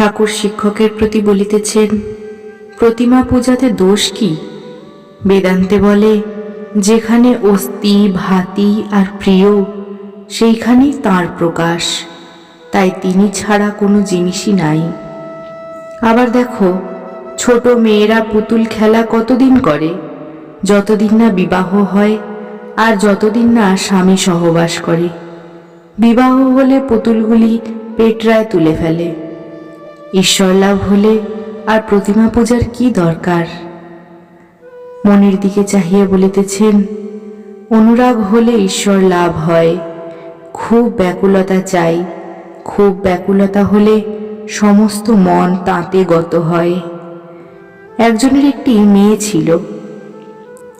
ঠাকুর শিক্ষকের প্রতি বলিতেছেন, প্রতিমা পূজাতে দোষ কি? বেদান্তে বলে, যেখানে অস্থি, ভাতি আর প্রিয় সেইখানেই তার প্রকাশ। তাই তিনি ছাড়া কোনো জিনিসই নাই। আবার দেখো, ছোট মেয়েরা পুতুল খেলা কতদিন করে? যতদিন না বিবাহ হয় আর যতদিন না স্বামী সহবাস করে। বিবাহ হলে পুতুলগুলি পেটরায় তুলে ফেলে। ঈশ্বর লাভ হলে আর প্রতিমা পূজার কি দরকার? মনের দিকে চাহিয়া বলিতেছেন, অনুরাগ হলে ঈশ্বর লাভ হয়। খুব ব্যাকুলতা চাই। খুব ব্যাকুলতা হলে সমস্ত মন তাঁতে গত হয়। একজনের একটি মেয়ে ছিল।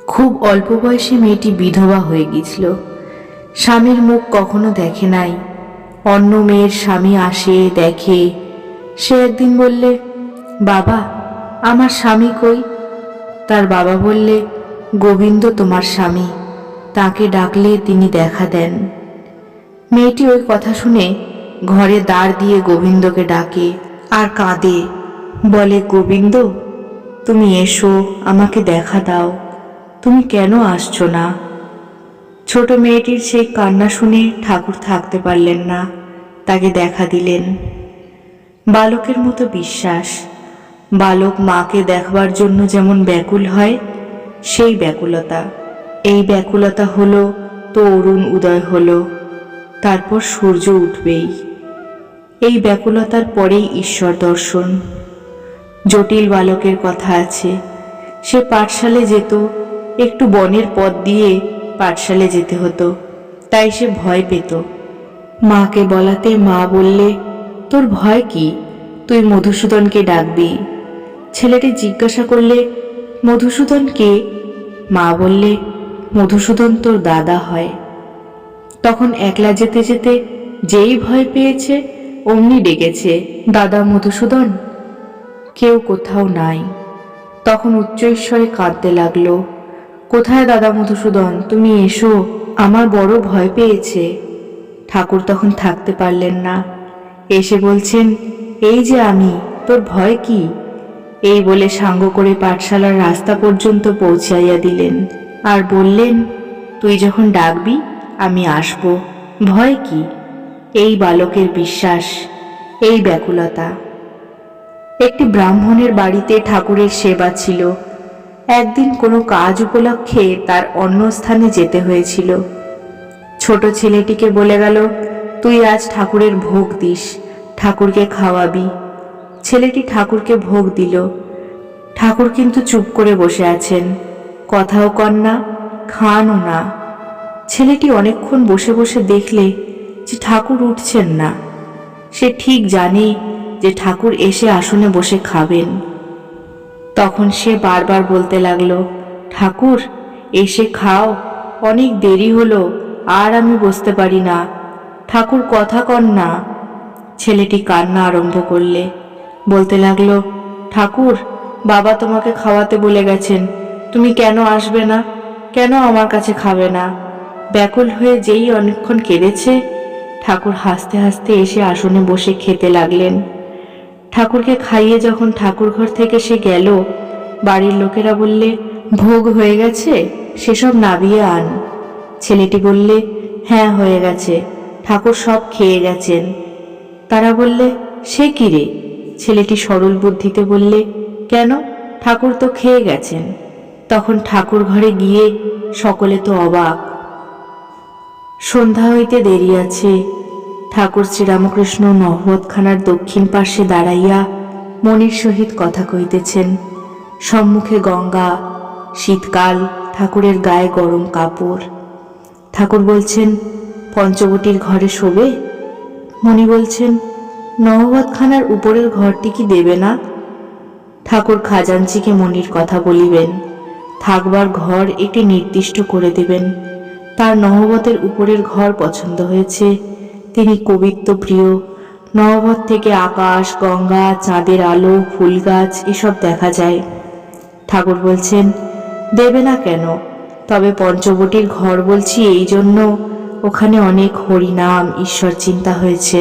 খুব অল্প বয়সে মেয়েটি বিধবা হয়ে গিয়েছিল। স্বামীর মুখ কখনো দেখে নাই। অন্য মেয়ের স্বামী আসে, দেখে সে একদিন বললে, বাবা, আমার স্বামী কই? তার বাবা বললে, গোবিন্দ তোমার স্বামী, তাকে ডাকলে তিনি দেখা দেন। মেয়েটি ওই কথা শুনে ঘরে দাঁড় দিয়ে গোবিন্দকে ডাকে আর কাঁদে। বলে, গোবিন্দ, তুমি এসো, আমাকে দেখা দাও। তুমি কেন আসছো না? ছোট মেয়েটির সেই কান্না শুনে ঠাকুর থাকতে পারলেন না, তাকে দেখা দিলেন। বালকের মতো বিশ্বাস। বালক মাকে দেখবার জন্য যেমন ব্যাকুল হয়, সেই ব্যাকুলতা। এই ব্যাকুলতা হলো তো অরুণ উদয় হলো, তারপর সূর্য উঠবেই। এই ব্যাকুলতার পরেই ঈশ্বর দর্শন। জটিল বালকের কথা আছে, সে পাঠশালে যেত, একটু বনের পথ দিয়ে পাঠশালে যেতে হতো, তাই সে ভয় পেত। মাকে বলাতে মা বললে তোর ভয় কি? তুই মধুসূদনকে ডাকবি। ছেলেটি জিজ্ঞাসা করলে, মধুসূদন কে? মা বললে, মধুসূদন তোর দাদা হয়। তখন একলা যেতে যেতে যেই ভয় পেয়েছে, অমনি ডেকেছে, দাদা মধুসূদন, কেউ কোথাও নাই। তখন উচ্চৈশ্বরে কাঁদতে লাগল, কোথায় দাদা মধুসূদন? তুমি এসো, আমার বড় ভয় পেয়েছে। ঠাকুর তখন থাকতে পারলেন না। এসে বলছেন, এই যে আমি, তোর ভয় কি? এই বলে সাঙ্গ করে পাঠশালার রাস্তা পর্যন্ত পৌঁছাইয়া দিলেন। আর বললেন, তুই যখন ডাকবি, আমি আসব। ভয় কি? এই বালকের বিশ্বাস, এই ব্যাকুলতা। একটি ব্রাহ্মণের বাড়িতে ঠাকুরের সেবা ছিল। একদিন কোনো কাজ উপলক্ষে তার অন্য স্থানে যেতে হয়েছিল। ছোট ছেলেটিকে বলে গেল তুই আজ ঠাকুরের ভোগ দিস, ঠাকুরকে খাওয়াবি। ছেলেটি ঠাকুরকে ভোগ দিল। ঠাকুর কিন্তু চুপ করে বসে আছেন। কথাও কন না, খানও না। ছেলেটি অনেকক্ষণ বসে বসে দেখলে যে ঠাকুর উঠছেন না। সে ঠিক জানে যে ঠাকুর এসে আসনে বসে খাবেন। তখন সে বারবার বলতে লাগল, ঠাকুর, এসে খাও, অনেক দেরি হলো, আর আমি বসতে পারি না। ঠাকুর কথা কন না। ছেলেটি কান্না আরম্ভ করলে। বলতে লাগল, ঠাকুর, বাবা তোমাকে খাওয়াতে বলে গেছেন। তুমি কেন আসবে না? কেন আমার কাছে খাবে না? ব্যাকুল হয়ে যেই অনেকক্ষণ কেঁদেছে, ঠাকুর হাসতে হাসতে এসে আসনে বসে খেতে লাগলেন। ঠাকুরকে খাইয়ে যখন ঠাকুর ঘর থেকে সে গেল, বাড়ির লোকেরা বললে, ভোগ হয়ে গেছে? সেসব নাবিয়ে আন। ছেলেটি বললে হ্যাঁ হয়ে গেছে। ঠাকুর সব খেয়ে গেছেন। তারা বললে, সে কি রে? ছেলেটি সরল বুদ্ধিতে বললে, কেন? ঠাকুর তো খেয়ে গেছেন। তখন ঠাকুর ঘরে গিয়ে সকলে তো অবাক। সন্ধ্যা হইতে দেরি আছে। ঠাকুর শ্রীরামকৃষ্ণ নহবতখানার দক্ষিণ পার্শ্বে দাঁড়াইয়া মনির সহিত কথা কইতেছেন সম্মুখে গঙ্গা, শীতকাল, ঠাকুরের গায়ে গরম কাপড়। ঠাকুর বলছেন পঞ্চবটির ঘরে শোবে? মণি বলছেন নহবতখানার উপরের ঘরটি কি দেবে না? ঠাকুর খাজাঞ্চিকে মনির কথা বলিবেন। থাকবার ঘর একটি নির্দিষ্ট করে দেবেন। তার নহবতের উপরের ঘর পছন্দ হয়েছে। তিনি কবিত্ব প্রিয়। নহবত থেকে আকাশ, গঙ্গা, চাঁদের আলো ফুল গাছ এসব দেখা যায়। ঠাকুর বলছেন, দেবে না কেন? তবে পঞ্চবটির ঘর বলছি এই জন্য ওখানে অনেক হরিনাম ঈশ্বর চিন্তা হয়েছে।